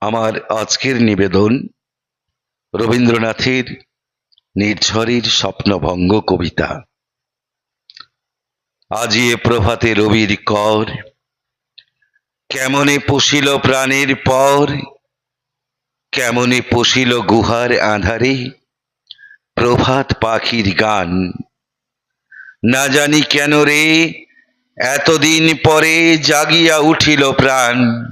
আমার আজকের নিবেদন রবীন্দ্রনাথের নির্ঝরের স্বপ্নভঙ্গ কবিতা। আজি এ প্রভাতে রবির কর, কেমনে পশিল প্রাণের পর, কেমনে পশিল গুহার আধারে প্রভাত পাখির গান। না জানি কেন রে, এতদিন পরে জাগিয়া উঠিল প্রাণ।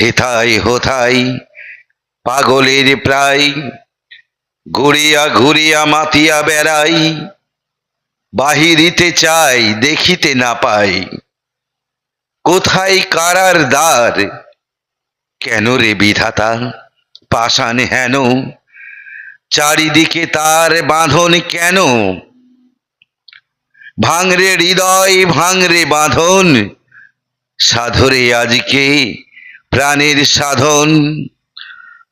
হেথায় হোথায় পাগলের প্রায় ঘুরিয়া ঘুরিয়া মাতিয়া বেড়াই, বাহিরিতে চাই, দেখিতে না পাই। কোথায় কারার দ্বার, কেন রে বিধাতা, পাষাণ হেন? চারিদিকে তার বাঁধন কেন? ভাঙরে হৃদয়, ভাঙরে বাঁধন, সাধরে আজকে প্রাণের সাধন,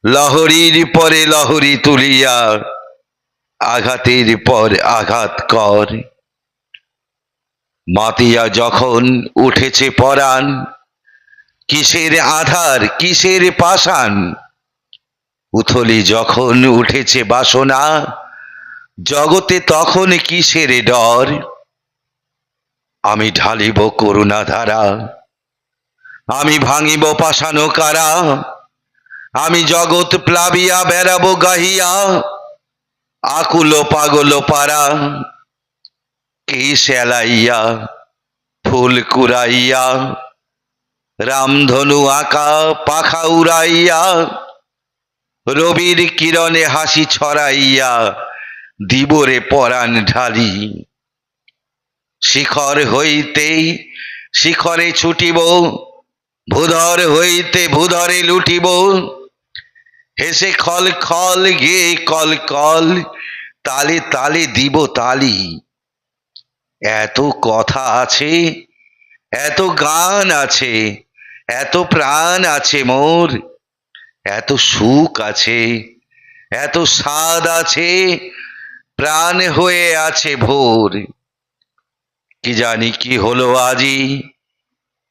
লহরীর পরে লহরী তুলিয়া, আঘাতের পর আঘাত কর। মাতিয়া যখন উঠেছে পরাণ, কিসের আধার, কিসের পাষাণ? উথলি যখন উঠেছে বাসনা, জগতে তখন কিসের ডর? আমি ঢালিব করুণা ধারা আমি ভাঙিব পাষাণ কারা? আমি জগৎ প্লাবিয়া, বেড়াবো গাহিয়া, আকুল পাগল পারা। কি সেলাইয়া ফুল কুড়াইয়া, রামধনু আঁকা পাখা উড়াইয়া, রবির কিরণে হাসি ছড়াইয়া, দিবরে পরাণ ঢালি। শিখর হইতে শিখরে ছুটিব ভূধর হইতে ভূধরে লুটিব। হেসে খল খল গে কল কল তালে তালে দিব তালি। এত কথা আছে, এত গান আছে, এত প্রাণ আছে মোর, এত সুখ আছে, এত স্বাদ আছে, প্রাণ হয়ে আছে ভোর। কি জানি কি হলো আজি?